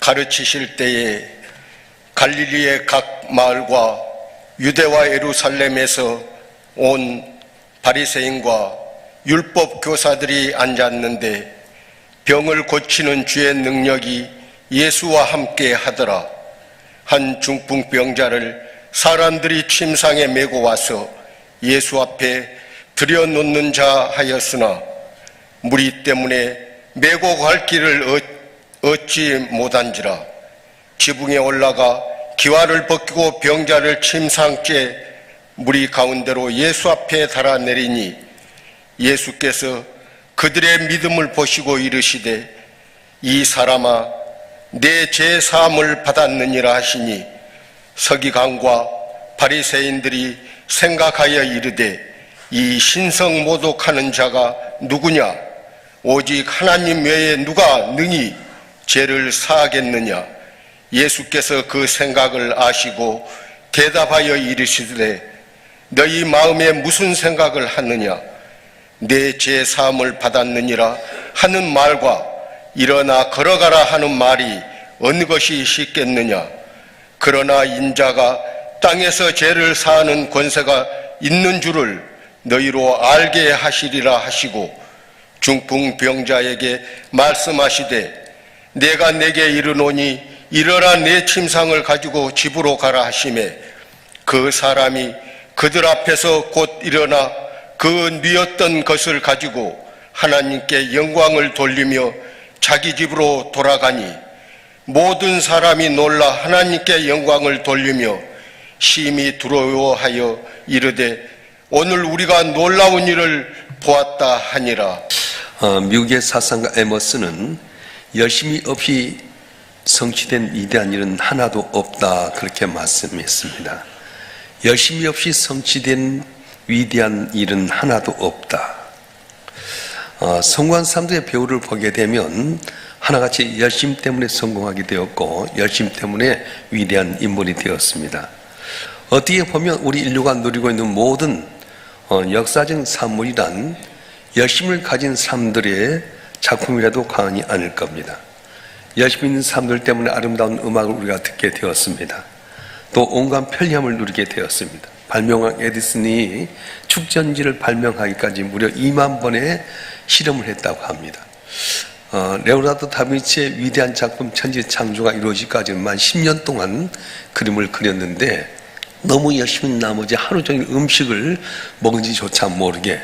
가르치실 때에 갈릴리의 각 마을과 유대와 예루살렘에서 온 바리새인과 율법 교사들이 앉았는데 병을 고치는 주의 능력이 예수와 함께 하더라. 한 중풍병자를 사람들이 침상에 메고 와서 예수 앞에 들여놓는 자 하였으나 무리 때문에 메고 갈 길을 얻- 얻지 못한지라 지붕에 올라가 기와를 벗기고 병자를 침상째 무리 가운데로 예수 앞에 달아내리니 예수께서 그들의 믿음을 보시고 이르시되 이 사람아 내 죄 사함을 받았느니라 하시니 서기관과 바리새인들이 생각하여 이르되 이 신성 모독하는 자가 누구냐? 오직 하나님 외에 누가 능히 죄를 사하겠느냐? 예수께서 그 생각을 아시고 대답하여 이르시되 너희 마음에 무슨 생각을 하느냐? 내 죄 사함을 받았느니라 하는 말과 일어나 걸어가라 하는 말이 어느 것이 쉽겠느냐? 그러나 인자가 땅에서 죄를 사하는 권세가 있는 줄을 너희로 알게 하시리라 하시고 중풍병자에게 말씀하시되 내가 내게 이르노니 일어나 내 침상을 가지고 집으로 가라 하심에 그 사람이 그들 앞에서 곧 일어나 그 뉘었던 것을 가지고 하나님께 영광을 돌리며 자기 집으로 돌아가니 모든 사람이 놀라 하나님께 영광을 돌리며 심히 두려워하여 이르되 오늘 우리가 놀라운 일을 보았다 하니라. 어, 미국의 사상가 에머스는 열심히 없이 성취된 위대한 일은 하나도 없다 그렇게 말씀했습니다. 열심히 없이 성취된 위대한 일은 하나도 없다. 어, 성공한 사람들의 배우를 보게 되면 하나같이 열심 때문에 성공하게 되었고 열심 때문에 위대한 인물이 되었습니다. 어떻게 보면 우리 인류가 누리고 있는 모든 어, 역사적 산물이란 열심을 가진 사람들의 작품이라도 과언이 아닐 겁니다. 열심 있는 사람들 때문에 아름다운 음악을 우리가 듣게 되었습니다. 또 온갖 편리함을 누리게 되었습니다. 발명왕 에디슨이 축전지를 발명하기까지 무려 2만 번의 실험을 했다고 합니다. 어, 레오나르도 다빈치의 위대한 작품 천지 창조가 이루어지기까지만 10년 동안 그림을 그렸는데 너무 열심히 나머지 하루 종일 음식을 먹은지조차 모르게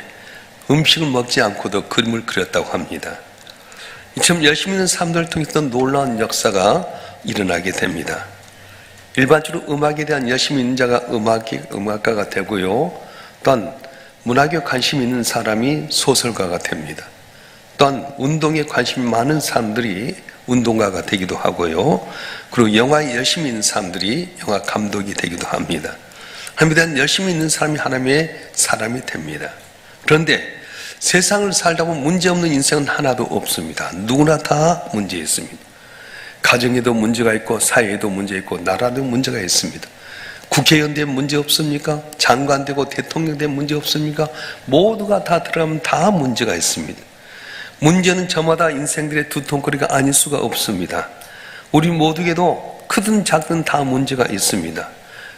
음식을 먹지 않고도 그림을 그렸다고 합니다. 이처럼 열심히 있는 사람들을 통해서 놀라운 역사가 일어나게 됩니다. 일반적으로 음악에 대한 열심히 있는 자가 음악이, 음악가가 되고요. 또한 문학에 관심 있는 사람이 소설가가 됩니다. 또한 운동에 관심이 많은 사람들이 운동가가 되기도 하고요. 그리고 영화에 열심히 있는 사람들이 영화 감독이 되기도 합니다. 하나님에 대한 열심히 있는 사람이 하나님의 사람이 됩니다. 그런데 세상을 살다 보면 문제없는 인생은 하나도 없습니다. 누구나 다 문제 있습니다. 가정에도 문제가 있고 사회에도 문제 있고 나라도 문제가 있습니다. 국회의원 되면 문제 없습니까? 장관 되고 대통령 되면 문제 없습니까? 모두가 다 들어가면 다 문제가 있습니다. 문제는 저마다 인생들의 두통거리가 아닐 수가 없습니다. 우리 모두에게도 크든 작든 다 문제가 있습니다.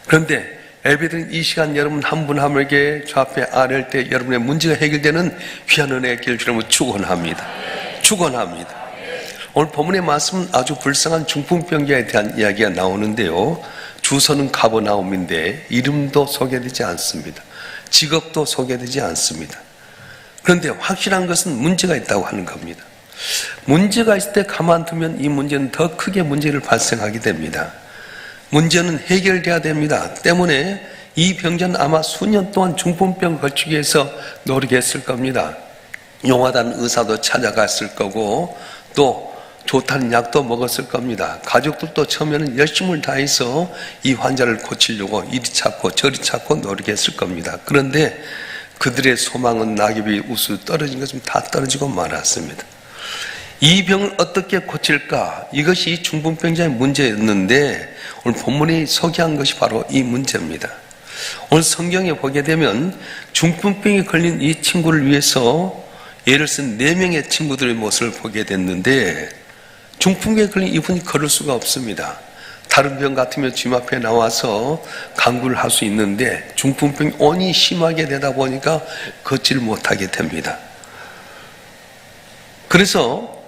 그런데 예배드린 이 시간 여러분 한 분 한 분에게 저 앞에 아랠 때 여러분의 문제가 해결되는 귀한 은혜의 길 주님을 축원합니다. 축원합니다. 오늘 본문의 말씀은 아주 불쌍한 중풍병자에 대한 이야기가 나오는데요. 주소는 가버나움인데 이름도 소개되지 않습니다. 직업도 소개되지 않습니다. 그런데 확실한 것은 문제가 있다고 하는 겁니다. 문제가 있을 때 가만두면 이 문제는 더 크게 문제를 발생하게 됩니다. 문제는 해결돼야 됩니다. 때문에 이 병자는 아마 수년 동안 중풍병 걸치기 위해서 노력했을 겁니다. 용하다는 의사도 찾아갔을 거고 또 좋다는 약도 먹었을 겁니다. 가족들도 처음에는 열심을 다해서 이 환자를 고치려고 이리 찾고 저리 찾고 노력했을 겁니다. 그런데 그들의 소망은 낙엽이 우수 떨어진 것은 다 떨어지고 말았습니다. 이 병을 어떻게 고칠까? 이것이 이 중풍병자의 문제였는데 오늘 본문이 소개한 것이 바로 이 문제입니다. 오늘 성경에 보게 되면 중풍병에 걸린 이 친구를 위해서 예를 쓴 네 명의 친구들의 모습을 보게 됐는데 중풍에 걸린 이분이 걸을 수가 없습니다. 다른 병 같으면 주님 앞에 나와서 강구를 할 수 있는데 중풍병이 온이 심하게 되다 보니까 걷지를 못하게 됩니다. 그래서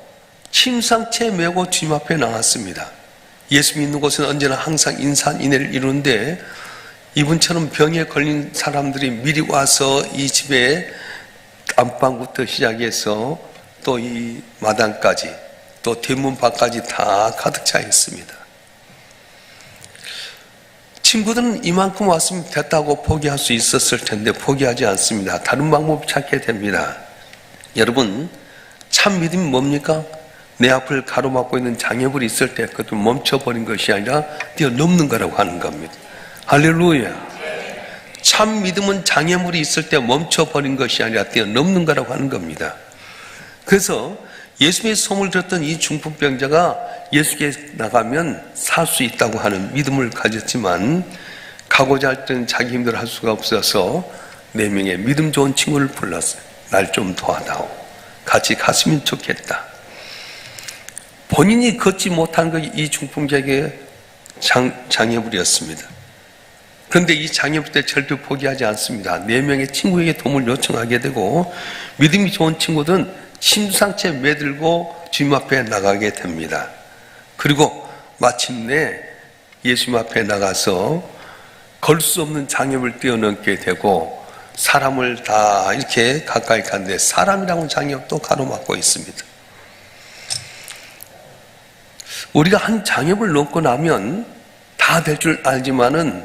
침상채 메고 주님 앞에 나왔습니다. 예수 믿는 곳은 언제나 항상 인산 인해를 이루는데 이분처럼 병에 걸린 사람들이 미리 와서 이 집에 안방부터 시작해서 또 이 마당까지 또 대문 밖까지 다 가득 차 있습니다. 친구들은 이만큼 왔으면 됐다고 포기할 수 있었을 텐데 포기하지 않습니다. 다른 방법 찾게 됩니다. 여러분, 참 믿음이 뭡니까? 내 앞을 가로막고 있는 장애물이 있을 때 그것도 멈춰버린 것이 아니라 뛰어넘는 거라고 하는 겁니다. 할렐루야. 참 믿음은 장애물이 있을 때 멈춰버린 것이 아니라 뛰어넘는 거라고 하는 겁니다. 그래서 예수의 소문을 들었던 이 중풍병자가 예수께 나가면 살 수 있다고 하는 믿음을 가졌지만 가고자 할 때는 자기 힘대로 할 수가 없어서 네 명의 믿음 좋은 친구를 불렀어요. 날 좀 도와다오. 같이 갔으면 좋겠다. 본인이 걷지 못한 것이 이 중풍자에게 장, 장애물이었습니다. 그런데 이 장애물 때 절대 포기하지 않습니다. 네 명의 친구에게 도움을 요청하게 되고 믿음이 좋은 친구들은 침상채 매들고 주님 앞에 나가게 됩니다. 그리고 마침내 예수님 앞에 나가서 걸 수 없는 장애물 뛰어넘게 되고 사람을 다 이렇게 가까이 갔는데 사람이라고 장애도 가로막고 있습니다. 우리가 한 장애물 넘고 나면 다 될 줄 알지만은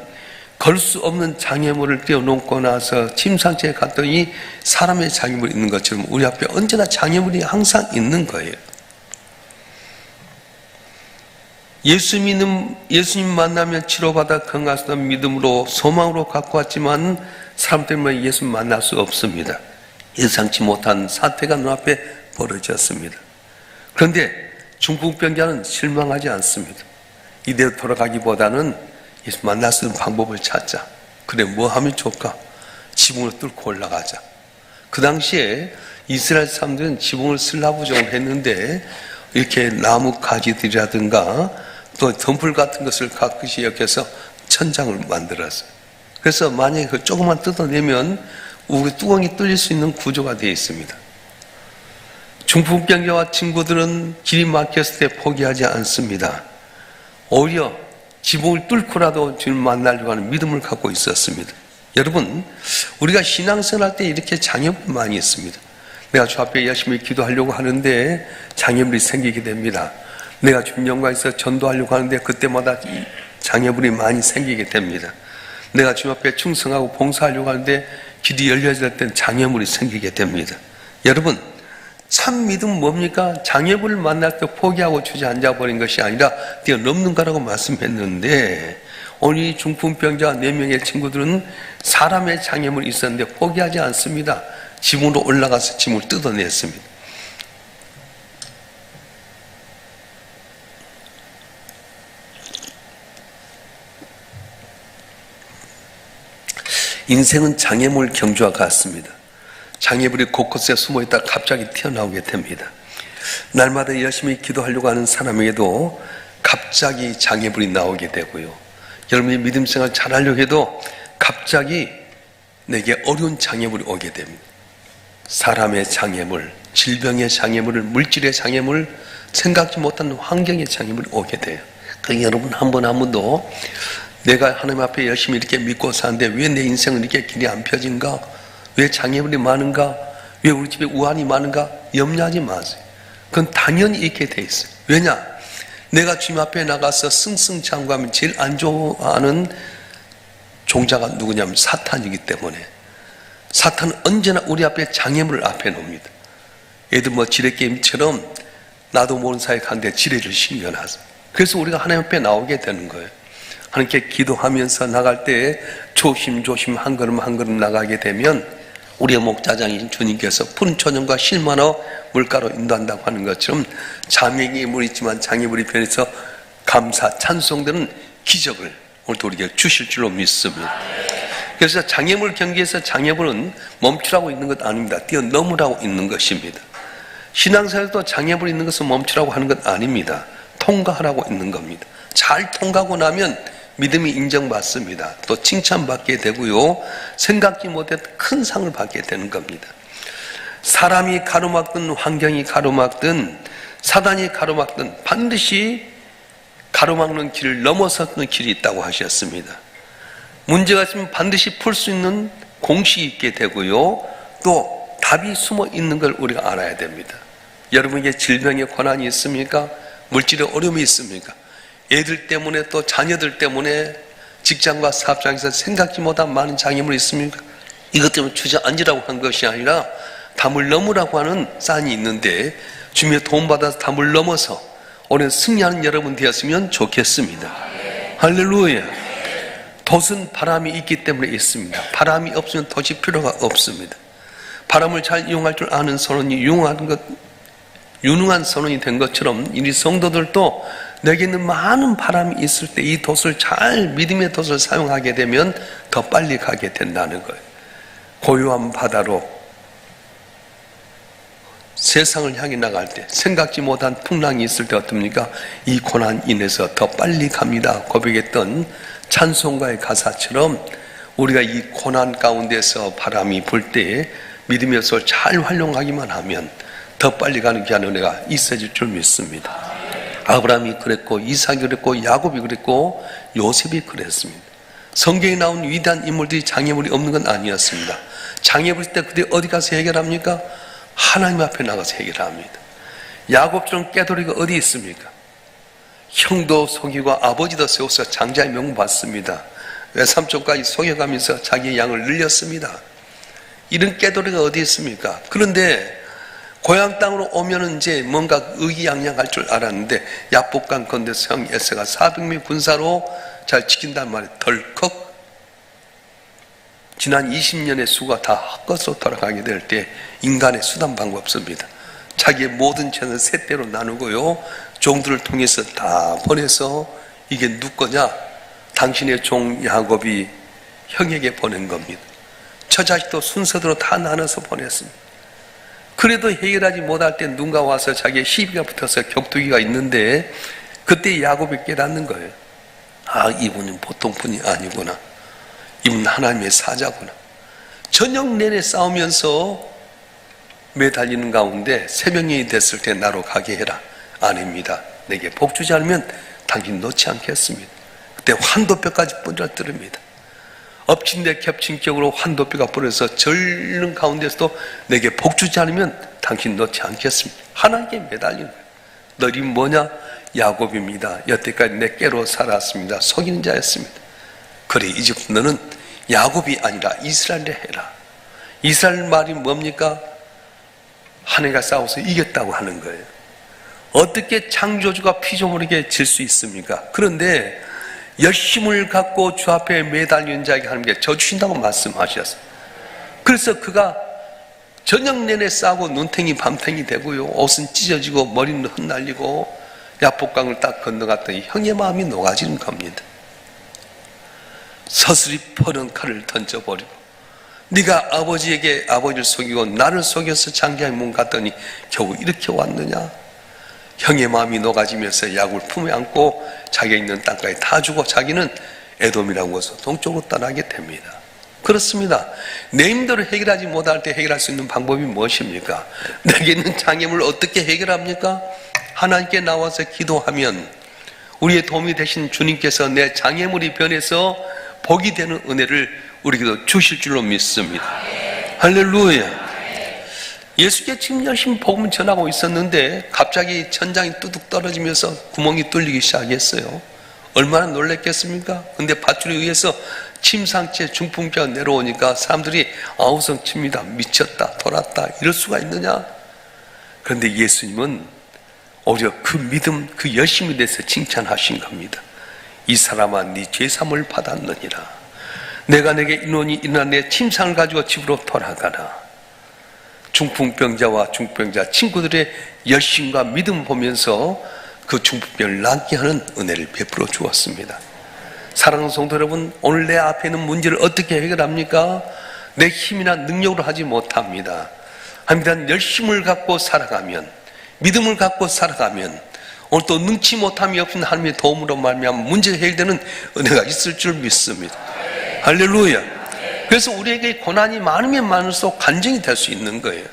걸 수 없는 장애물을 뛰어넘고 나서 침상체에 갔더니 사람의 장애물이 있는 것처럼 우리 앞에 언제나 장애물이 항상 있는 거예요. 예수 믿는, 예수님 만나면 치료받아 건강하다는 믿음으로 소망으로 갖고 왔지만 사람 때문에 예수 만날 수 없습니다. 예상치 못한 사태가 눈앞에 벌어졌습니다. 그런데 중풍병자는 실망하지 않습니다. 이대로 돌아가기보다는 예수 만날 수 있는 방법을 찾자. 그래, 뭐 하면 좋을까? 지붕을 뚫고 올라가자. 그 당시에 이스라엘 사람들은 지붕을 슬라브종을 했는데 이렇게 나무 가지들이라든가 또 덤불 같은 것을 가끔씩 여겨서 천장을 만들었어요. 그래서 만약에 그 조금만 뜯어내면 우리 뚜껑이 뚫릴 수 있는 구조가 되어 있습니다. 중풍병자와 친구들은 길이 막혔을 때 포기하지 않습니다. 오히려 지붕을 뚫고라도 주님 만나려고 하는 믿음을 갖고 있었습니다. 여러분, 우리가 신앙생활 할때 이렇게 장애물이 많이 있습니다. 내가 주 앞에 열심히 기도하려고 하는데 장애물이 생기게 됩니다. 내가 주님 영광에서 전도하려고 하는데 그때마다 장애물이 많이 생기게 됩니다. 내가 주님 앞에 충성하고 봉사하려고 하는데 길이 열려질 땐 장애물이 생기게 됩니다. 여러분, 참 믿음 뭡니까? 장애물을 만날 때 포기하고 주저앉아 버린 것이 아니라 뛰어넘는 거라고 말씀했는데 오늘 이 중풍병자 네 명의 친구들은 사람의 장애물이 있었는데 포기하지 않습니다. 지붕으로 올라가서 짐을 뜯어냈습니다. 인생은 장애물 경주와 같습니다. 장애물이 곳곳에 숨어 있다 갑자기 튀어나오게 됩니다. 날마다 열심히 기도하려고 하는 사람에게도 갑자기 장애물이 나오게 되고요. 여러분이 믿음 생활 잘 하려고 해도 갑자기 내게 어려운 장애물이 오게 됩니다. 사람의 장애물, 질병의 장애물을, 물질의 장애물, 생각지 못한 환경의 장애물이 오게 돼요. 그 여러분 한 번 한 번도 내가 하나님 앞에 열심히 이렇게 믿고 사는데 왜 내 인생은 이렇게 길이 안 펴진가? 왜 장애물이 많은가? 왜 우리 집에 우환이 많은가? 염려하지 마세요. 그건 당연히 있게 돼 있어요. 왜냐? 내가 주님 앞에 나가서 승승장구하면 제일 안 좋아하는 종자가 누구냐면 사탄이기 때문에 사탄은 언제나 우리 앞에 장애물을 앞에 놓습니다. 애들 뭐 지뢰게임처럼 나도 모르는 사이에 가는데 지뢰를 심겨놔서 그래서 우리가 하나님 앞에 나오게 되는 거예요. 하나님께 기도하면서 나갈 때 조심조심 한 걸음 한 걸음 나가게 되면 우리의 목자장인 주님께서 푸른 초년과 실만어 물가로 인도한다고 하는 것처럼 자명이 물 있지만 장애물이 변해서 감사 찬송되는 기적을 오늘도 우리에게 주실 줄로 믿습니다. 그래서 장애물 경기에서 장애물은 멈추라고 있는 것 아닙니다. 뛰어넘으라고 있는 것입니다. 신앙생활도 장애물이 있는 것은 멈추라고 하는 건 아닙니다. 통과하라고 있는 겁니다. 잘 통과하고 나면 믿음이 인정받습니다. 또 칭찬받게 되고요. 생각지 못한 큰 상을 받게 되는 겁니다. 사람이 가로막든 환경이 가로막든 사단이 가로막든 반드시 가로막는 길을 넘어서는 길이 있다고 하셨습니다. 문제가 있으면 반드시 풀 수 있는 공식이 있게 되고요. 또 답이 숨어 있는 걸 우리가 알아야 됩니다. 여러분에게 질병의 권한이 있습니까? 물질의 어려움이 있습니까? 애들 때문에 또 자녀들 때문에 직장과 사업장에서 생각지 못한 많은 장애물이 있습니까? 이것 때문에 주저앉으라고 한 것이 아니라 담을 넘으라고 하는 싼이 있는데 주님의 도움받아서 담을 넘어서 오늘 승리하는 여러분 되었으면 좋겠습니다. 할렐루야. 돛은 바람이 있기 때문에 있습니다. 바람이 없으면 돛이 필요가 없습니다. 바람을 잘 이용할 줄 아는 선원이 유용한 것, 유능한 선원이 된 것처럼 이 성도들도 내게 있는 많은 바람이 있을 때 이 돛을 잘 믿음의 돛을 사용하게 되면 더 빨리 가게 된다는 거예요. 고요한 바다로 세상을 향해 나갈 때 생각지 못한 풍랑이 있을 때 어떻습니까? 이 고난 인해서 더 빨리 갑니다. 고백했던 찬송가의 가사처럼 우리가 이 고난 가운데서 바람이 불 때 믿음의 솥을 잘 활용하기만 하면 더 빨리 가는 귀한 은혜가 있어질 줄 믿습니다. 아브라함이 그랬고 이삭이 그랬고 야곱이 그랬고 요셉이 그랬습니다. 성경에 나온 위대한 인물들이 장애물이 없는 건 아니었습니다. 장애물 때 그들이 어디 가서 해결합니까? 하나님 앞에 나가서 해결합니다. 야곱처럼 깨돌이가 어디 있습니까? 형도 속이고 아버지도 세워서 장자의 명 받습니다. 외삼촌까지 속여가면서 자기의 양을 늘렸습니다. 이런 깨돌이가 어디 있습니까? 그런데 고향 땅으로 오면은 이제 뭔가 의기양양할 줄 알았는데 야복강 건대서 형 에스가 400명 군사로 잘 지킨단 말이에요. 덜컥 지난 20년의 수가 다 헛것으로 돌아가게 될 때 인간의 수단 방법 없습니다. 자기의 모든 재는 셋대로 나누고요. 종들을 통해서 다 보내서 이게 누 거냐? 당신의 종 야곱이 형에게 보낸 겁니다. 처자식도 순서대로 다 나눠서 보냈습니다. 그래도 해결하지 못할 때 누군가 와서 자기의 시비가 붙어서 격투기가 있는데 그때 야곱이 깨닫는 거예요. 아, 이분은 보통 분이 아니구나. 이분 하나님의 사자구나. 저녁 내내 싸우면서 매달리는 가운데 새벽이 됐을 때 나로 가게 해라. 아닙니다. 내게 복 주지 않으면 당신 놓지 않겠습니다. 그때 환도뼈까지 부러뜨립니다. 엎친 데 겹친 격으로 환도뼈가 부러서 절는 가운데서도 내게 복 주지 않으면 당신 놓지 않겠습니다. 하나님께 매달리는 거예요. 너희 뭐냐? 야곱입니다. 여태까지 내 깨로 살았습니다. 속이는 자였습니다. 그래 이제부터 너는 야곱이 아니라 이스라엘에 해라. 이스라엘 말이 뭡니까? 한 해가 싸워서 이겼다고 하는 거예요. 어떻게 창조주가 피조물에게 질 수 있습니까? 그런데 열심을 갖고 주 앞에 매달린 자에게 하나님께 져주신다고 말씀하셨어요. 그래서 그가 저녁 내내 싸고 눈탱이 밤탱이 되고요. 옷은 찢어지고 머리는 흩날리고 야복강을 딱 건너갔더니 형의 마음이 녹아지는 겁니다. 서슬이 퍼는 칼을 던져버리고 네가 아버지에게 아버지를 속이고 나를 속여서 장자의 문 갔더니 겨우 이렇게 왔느냐 형의 마음이 녹아지면서 약을 품에 안고 자기 있는 땅까지 다 주고 자기는 에돔이라는 곳에서 동쪽으로 떠나게 됩니다 그렇습니다 내 힘대로 해결하지 못할 때 해결할 수 있는 방법이 무엇입니까? 내게 있는 장애물을 어떻게 해결합니까? 하나님께 나와서 기도하면 우리의 도움이 되신 주님께서 내 장애물이 변해서 복이 되는 은혜를 우리에게도 주실 줄로 믿습니다. 할렐루야. 예수께 지금 열심히 복음 전하고 있었는데 갑자기 천장이 뚜둑 떨어지면서 구멍이 뚫리기 시작했어요. 얼마나 놀랬겠습니까? 근데 밧줄에 의해서 침상째 중풍자가 내려오니까 사람들이 아우성 칩니다. 미쳤다, 돌았다, 이럴 수가 있느냐? 그런데 예수님은 오히려 그 믿음, 그 열심에 대해서 칭찬하신 겁니다. 이 사람아 네 죄삼을 받았느니라 내가 내게 인원이 일어나 내 침상을 가지고 집으로 돌아가라 중풍병자와 중풍병자 친구들의 열심과 믿음 보면서 그 중풍병을 낫게 하는 은혜를 베풀어 주었습니다 사랑하는 성도 여러분 오늘 내 앞에 있는 문제를 어떻게 해결합니까? 내 힘이나 능력으로 하지 못합니다 하나님에 대한 열심을 갖고 살아가면 믿음을 갖고 살아가면 오늘 또 능치 못함이 없는 하나님의 도움으로 말미암아 문제가 해결되는 은혜가 있을 줄 믿습니다. 할렐루야. 그래서 우리에게 고난이 많으면 많을수록 간증이 될 수 있는 거예요.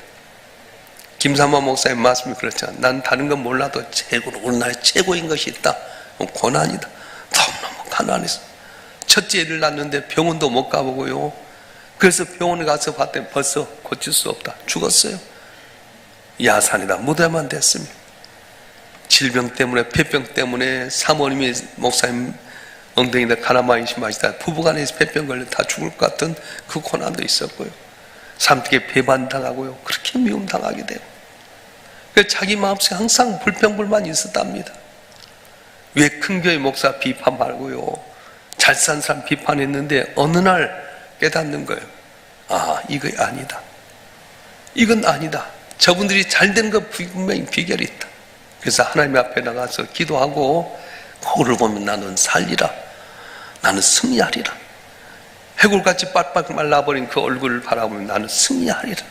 김삼화 목사님 말씀이 그렇잖아. 난 다른 건 몰라도 최고로 우리 나라에 최고인 것이 있다. 고난이다. 너무너무 가난해서. 첫째 애를 낳는데 병원도 못 가보고요. 그래서 병원에 가서 봤더니 벌써 고칠 수 없다. 죽었어요. 야산이다. 무대만 됐습니다. 질병 때문에, 폐병 때문에 사모님이 목사님 엉덩이에 가나마이시 마시다 부부간에서 폐병 걸려 다 죽을 것 같은 그 고난도 있었고요. 삶속에 배반당하고요. 그렇게 미움당하게 되고. 그 자기 마음속에 항상 불평불만이 있었답니다. 왜 큰 교회 목사 비판 말고요. 잘 산 사람 비판했는데 어느 날 깨닫는 거예요. 아, 이거 아니다. 이건 아니다. 저분들이 잘 된 거 분명히 비결이 있다. 그래서 하나님 앞에 나가서 기도하고 거울을 보면 나는 살리라. 나는 승리하리라. 해골같이 빡빡 말라버린 그 얼굴을 바라보면 나는 승리하리라.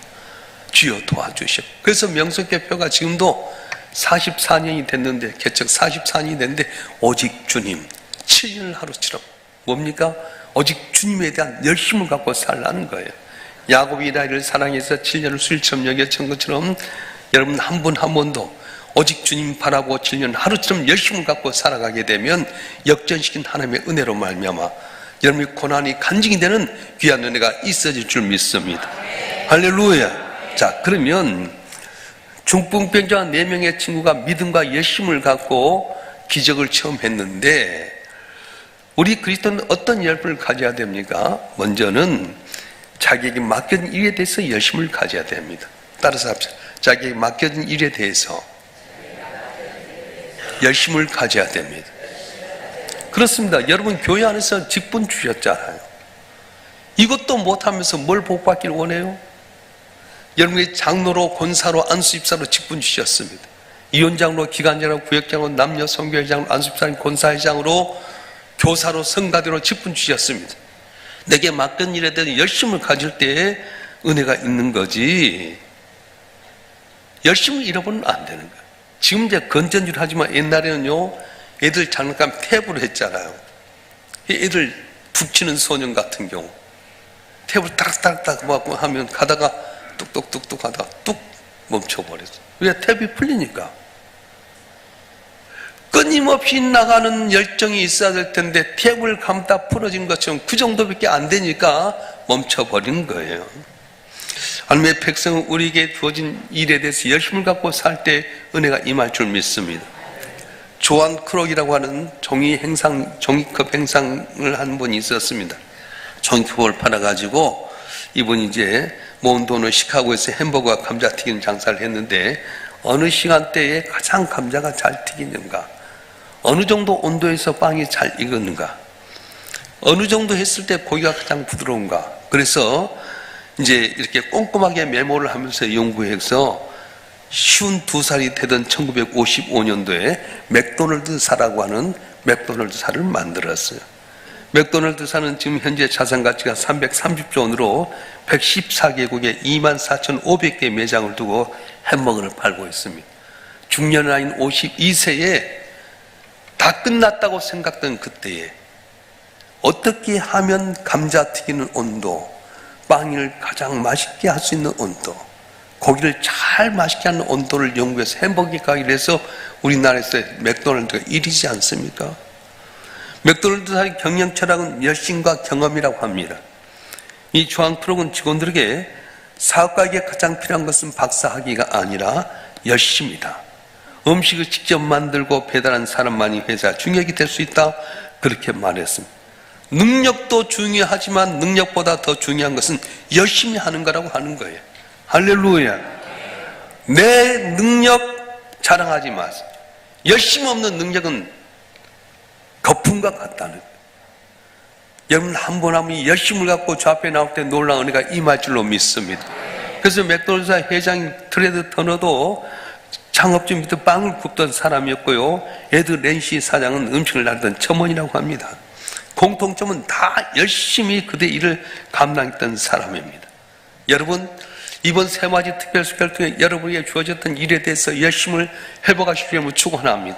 주여 도와주시오. 그래서 명성개표가 지금도 44년이 됐는데, 개척 44년이 됐는데, 오직 주님, 7년을 하루처럼. 뭡니까? 오직 주님에 대한 열심을 갖고 살라는 거예요. 야곱이 나이를 사랑해서 7년을 수일처럼 여겼던 것처럼 여러분 한 분 한 번도 오직 주님 바라고 7년 하루처럼 열심을 갖고 살아가게 되면 역전시킨 하나님의 은혜로 말미암아 여러분의 고난이 간증이 되는 귀한 은혜가 있어질 줄 믿습니다. 할렐루야. 자, 그러면 중풍병자 4명의 친구가 믿음과 열심을 갖고 기적을 체험했는데 우리 그리스도는 어떤 열심을 가져야 됩니까? 먼저는 자기에게 맡겨진 일에 대해서 열심을 가져야 됩니다. 따라서 합시다. 자기에게 맡겨진 일에 대해서 열심을 가져야 됩니다. 그렇습니다. 여러분 교회 안에서 직분 주셨잖아요. 이것도 못하면서 뭘 복받기를 원해요? 여러분이 장로로 권사로 안수입사로 직분 주셨습니다. 이원장로 기관장로 구역장로 남녀 성교회장로 안수입사님 권사회장으로 교사로 성가대로 직분 주셨습니다. 내게 맡긴 일에 대한 열심을 가질 때에 은혜가 있는 거지. 열심을 잃어버리면 안 되는 거예요. 지금 이제 건전지를 하지만 옛날에는요, 애들 장난감 탭으로 했잖아요. 이 애들 북치는 소년 같은 경우. 탭을 따락따락 하고 하면 가다가 뚝뚝뚝뚝 하다가 뚝 멈춰버렸어. 왜 탭이 풀리니까. 끊임없이 나가는 열정이 있어야 될 텐데 탭을 감다 풀어진 것처럼 그 정도밖에 안 되니까 멈춰버린 거예요. 하나님의 백성은 우리에게 주어진 일에 대해서 열심을 갖고 살 때 은혜가 임할 줄 믿습니다. 조한 크록이라고 하는 종이 행상, 종이컵 행상을 한 분이 있었습니다. 종이컵을 팔아가지고 이분이 이제 모은 돈을 시카고에서 햄버거와 감자 튀김 장사를 했는데 어느 시간대에 가장 감자가 잘 튀기는가? 어느 정도 온도에서 빵이 잘 익었는가? 어느 정도 했을 때 고기가 가장 부드러운가? 그래서 이제 이렇게 꼼꼼하게 메모를 하면서 연구해서 쉬운 두 살이 되던 1955년도에 맥도널드사라고 하는 맥도널드사를 만들었어요. 맥도널드사는 지금 현재 자산 가치가 330조 원으로 114개국에 24,500개 매장을 두고 햄버거를 팔고 있습니다. 중년 나이인 52세에 다 끝났다고 생각된 그때에 어떻게 하면 감자 튀기는 온도, 빵을 가장 맛있게 할 수 있는 온도, 고기를 잘 맛있게 하는 온도를 연구해서 햄버거 가게를 해서 우리나라에서 맥도날드가 1위지 않습니까? 맥도날드 사의 경영 철학은 열심과 경험이라고 합니다. 이 조항 프로그램 직원들에게 사업가에게 가장 필요한 것은 박사학위가 아니라 열심이다. 음식을 직접 만들고 배달한 사람만이 회사 중역이 될 수 있다. 그렇게 말했습니다. 능력도 중요하지만 능력보다 더 중요한 것은 열심히 하는 거라고 하는 거예요. 할렐루야. 내 능력 자랑하지 마세요. 열심 없는 능력은 거품과 같다는 거예요. 여러분 한 번 하면 열심을 갖고 저 앞에 나올 때 놀라운 은혜가 임할 줄로 믿습니다. 그래서 맥도날드 회장이 트레드 터너도 창업주 밑에 빵을 굽던 사람이었고요. 에드 렌시 사장은 음식을 날던 첨원이라고 합니다. 공통점은 다 열심히 그대 일을 감당했던 사람입니다. 여러분, 이번 세 마지 특별수회를 통해 여러분에게 주어졌던 일에 대해서 열심을 회복하시기 위해 축원합니다.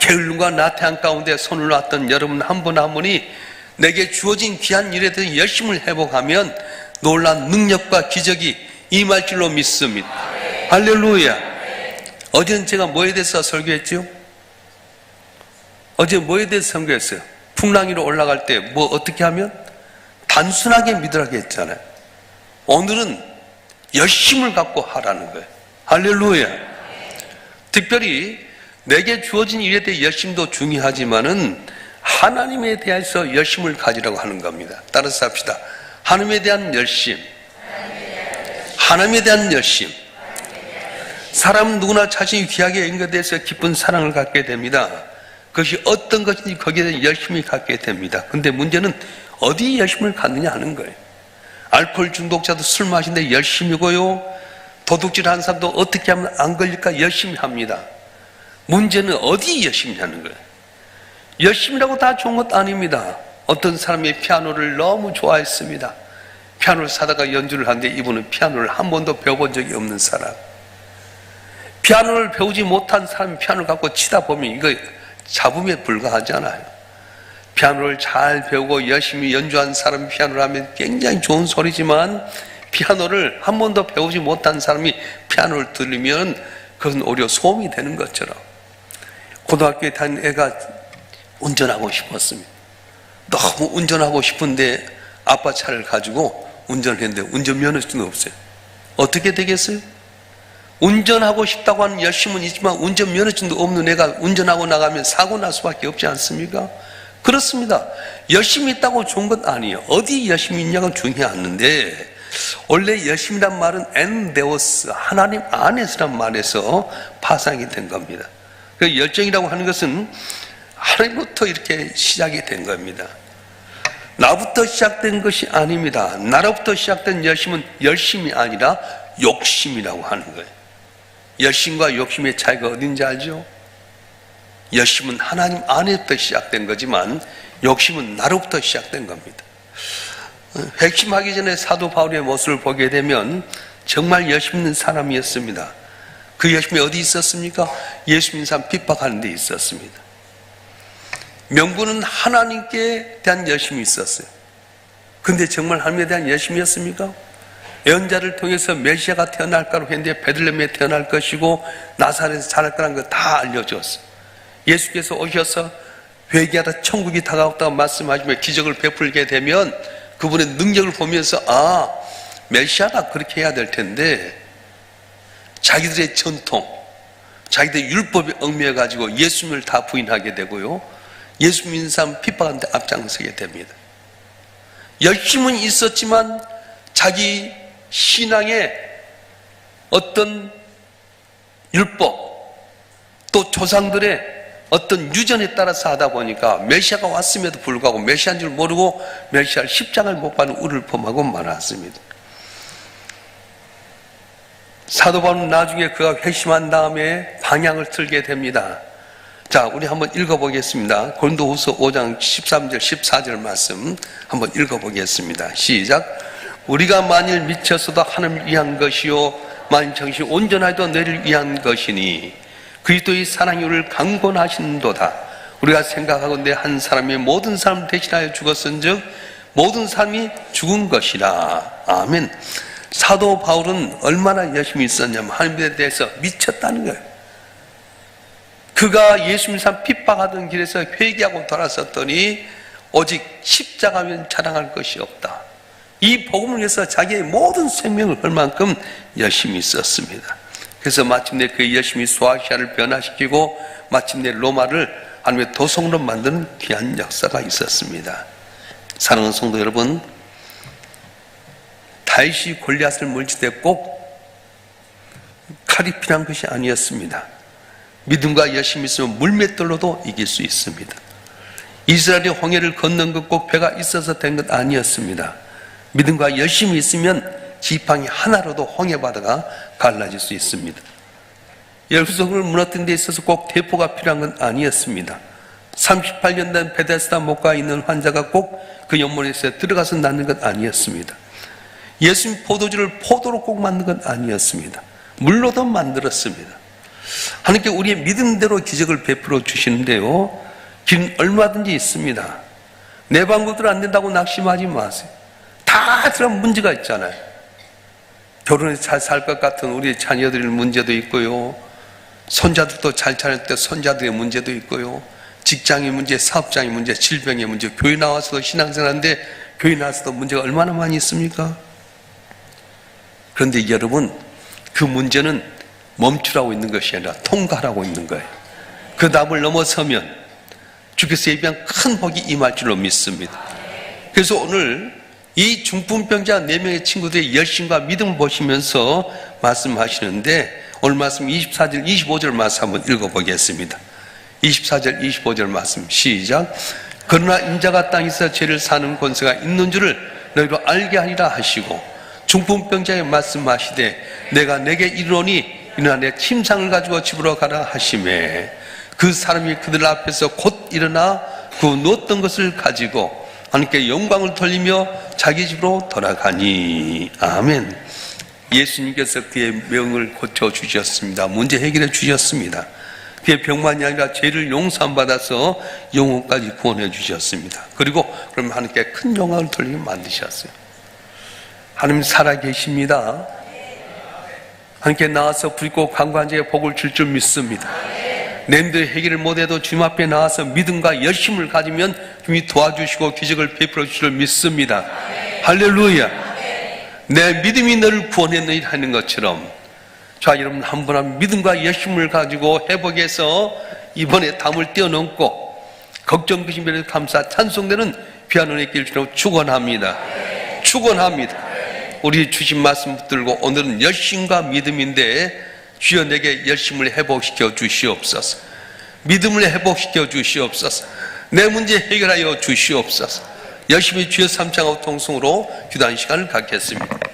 게을름과 나태한 가운데 손을 놨던 여러분 한분한 분이 내게 주어진 귀한 일에 대해 열심을 회복하면 놀란 능력과 기적이 임할 줄로 믿습니다. 할렐루야. 어제는 제가 뭐에 대해서 설교했죠? 어제 뭐에 대해서 설교했어요? 풍랑위로 올라갈 때 뭐 어떻게 하면? 단순하게 믿으라고 했잖아요. 오늘은 열심을 갖고 하라는 거예요. 할렐루야. 특별히 내게 주어진 일에 대해 열심도 중요하지만은 하나님에 대해서 열심을 가지라고 하는 겁니다. 따라서 합시다. 하나님에 대한 열심. 하나님에 대한 열심. 사람 누구나 자신이 귀하게 연결돼서 기쁜 사랑을 갖게 됩니다. 그것이 어떤 것인지 거기에 대해 열심히 갖게 됩니다. 근데 문제는 어디 열심을 갖느냐 하는 거예요. 알코올 중독자도 술 마시는데 열심이고요. 도둑질 하는 사람도 어떻게 하면 안 걸릴까 열심히 합니다. 문제는 어디 열심히 하는 거예요. 열심이라고 다 좋은 것 아닙니다. 어떤 사람이 피아노를 너무 좋아했습니다. 피아노를 사다가 연주를 하는데 이분은 피아노를 한 번도 배워본 적이 없는 사람. 피아노를 배우지 못한 사람이 피아노를 갖고 치다 보면 이거 잡음에 불과하잖아요. 피아노를 잘 배우고 열심히 연주한 사람이 피아노를 하면 굉장히 좋은 소리지만 피아노를 한 번도 배우지 못한 사람이 피아노를 들으면 그것은 오히려 소음이 되는 것처럼 고등학교에 다니는 애가 운전하고 싶었습니다. 너무 운전하고 싶은데 아빠 차를 가지고 운전을 했는데 운전면허증도 없어요. 어떻게 되겠어요? 운전하고 싶다고 하는 열심은 있지만 운전 면허증도 없는 애가 운전하고 나가면 사고 날 수밖에 없지 않습니까? 그렇습니다. 열심히 있다고 좋은 건 아니에요. 어디 열심히 있냐가 않는데 원래 열심이란 말은 엔데오스 하나님 안에서란 말에서 파상이 된 겁니다. 그 열정이라고 하는 것은 하나님부터 이렇게 시작이 된 겁니다. 나부터 시작된 것이 아닙니다. 나로부터 시작된 열심은 열심이 아니라 욕심이라고 하는 거예요. 열심과 욕심의 차이가 어딘지 알죠? 열심은 하나님 안에부터 시작된 거지만 욕심은 나로부터 시작된 겁니다. 핵심하기 전에 사도 바울의 모습을 보게 되면 정말 열심 있는 사람이었습니다. 그 열심이 어디 있었습니까? 예수 믿는 사람 핍박하는 데 있었습니다. 명분은 하나님께 대한 열심이 있었어요. 근데 정말 하나님에 대한 열심이었습니까? 예언자를 통해서 메시아가 태어날 거라고 했는데 베들레헴에 태어날 것이고 나사렛에서 자랄 거라는 거 다 알려줬어요. 예수께서 오셔서 회개하다 천국이 다가왔다고 말씀하시며 기적을 베풀게 되면 그분의 능력을 보면서 아 메시아가 그렇게 해야 될 텐데 자기들의 전통 자기들의 율법에 얽매여 가지고 예수님을 다 부인하게 되고요 예수 믿는 사람 핍박하는데 앞장서게 됩니다 열심은 있었지만 자기 신앙의 어떤 율법 또 조상들의 어떤 유전에 따라서 하다 보니까 메시아가 왔음에도 불구하고 메시아인 줄 모르고 메시아를 십장을 못 받는 우를 범하고 말았습니다. 사도 바울은 나중에 그가 회심한 다음에 방향을 틀게 됩니다. 자, 우리 한번 읽어보겠습니다. 고린도후서 5장 13절, 14절 말씀 한번 읽어보겠습니다. 시작. 우리가 만일 미쳤어도 하나님을 위한 것이요 만일 정신 온전하여도 너를 위한 것이니 그리스도의 사랑이 우리를 강권하신도다. 우리가 생각하건대 한 사람이 모든 사람 대신하여 죽었은즉 모든 사람이 죽은 것이라. 아멘. 사도 바울은 얼마나 열심히 있었냐면 하나님에 대해서 미쳤다는 거예요. 그가 예수님 산 핍박하던 길에서 회개하고 돌아섰더니 오직 십자가면 자랑할 것이 없다. 이 복음을 위해서 자기의 모든 생명을 걸 만큼 열심히 있었습니다. 그래서 마침내 그 열심히 소아시아를 변화시키고 마침내 로마를 하나님의 도성으로 만드는 귀한 역사가 있었습니다. 사랑하는 성도 여러분, 다윗이 골리앗을 물질 때꼭 칼이 필요한 것이 아니었습니다. 믿음과 열심이 있으면 물맷돌로도 이길 수 있습니다. 이스라엘이 홍해를 건넌 것꼭 배가 있어서 된 것 아니었습니다. 믿음과 열심이 있으면 지팡이 하나로도 홍해 바다가 갈라질 수 있습니다. 예루살렘을 무너뜨린 데 있어서 꼭 대포가 필요한 건 아니었습니다. 38년 된 베데스다 목가 있는 환자가 꼭 그 연못에서 들어가서 낫는 것 아니었습니다. 예수님 포도주를 포도로 꼭 만든 건 아니었습니다. 물로도 만들었습니다. 하나님께 우리의 믿음대로 기적을 베풀어 주시는데요. 길 얼마든지 있습니다. 내 방법대로 안 된다고 낙심하지 마세요. 다 그런 문제가 있잖아요. 결혼해서 잘 살 것 같은 우리 자녀들 문제도 있고요. 손자들도 잘 자랄 때 손자들의 문제도 있고요. 직장의 문제, 사업장의 문제, 질병의 문제, 교회 나와서도 신앙생활하는데 교회 나와서도 문제가 얼마나 많이 있습니까? 그런데 여러분, 그 문제는 멈추라고 있는 것이 아니라 통과하라고 있는 거예요. 그 답을 넘어서면 주께서 예비한 큰 복이 임할 줄로 믿습니다. 그래서 오늘 이 중풍병자 4명의 친구들의 열심과 믿음을 보시면서 말씀하시는데 오늘 말씀 24절, 25절 말씀 한번 읽어보겠습니다. 24절, 25절 말씀 시작. 그러나 인자가 땅에서 죄를 사는 권세가 있는 줄을 너희로 알게 하리라 하시고 중풍병자의 말씀하시되 내가 내게 이르노니 이나 내 침상을 가지고 집으로 가라 하심에 그 사람이 그들 앞에서 곧 일어나 그 놓았던 것을 가지고 하나님께 영광을 돌리며 자기 집으로 돌아가니 아멘. 예수님께서 그의 명을 고쳐 주셨습니다. 문제 해결해 주셨습니다. 그의 병만이 아니라 죄를 용서함 받아서 영혼까지 구원해 주셨습니다. 그리고 그럼 하나님께 큰 영광을 돌리게 만드셨어요. 하나님 살아 계십니다. 하나님께 나와서 불고 강관제의 복을 줄 줄 믿습니다. 내님들 해결을 못해도 주님 앞에 나와서 믿음과 열심을 가지면 주님이 도와주시고 기적을 베풀어 주실 줄 믿습니다. 할렐루야. 내 믿음이 너를 구원했느니 하는 것처럼 자 여러분 한분한 믿음과 열심을 가지고 회복해서 이번에 담을 뛰어넘고 걱정 근심에 감사 찬송되는 귀한 은혜 길 주로 축원합니다. 축원합니다. 우리 주신 말씀 붙들고 오늘은 열심과 믿음인데 주여 내게 열심을 회복시켜 주시옵소서. 믿음을 회복시켜 주시옵소서. 내 문제 해결하여 주시옵소서. 열심히 주여 삼창하고 통성으로 기도하는 시간을 갖겠습니다.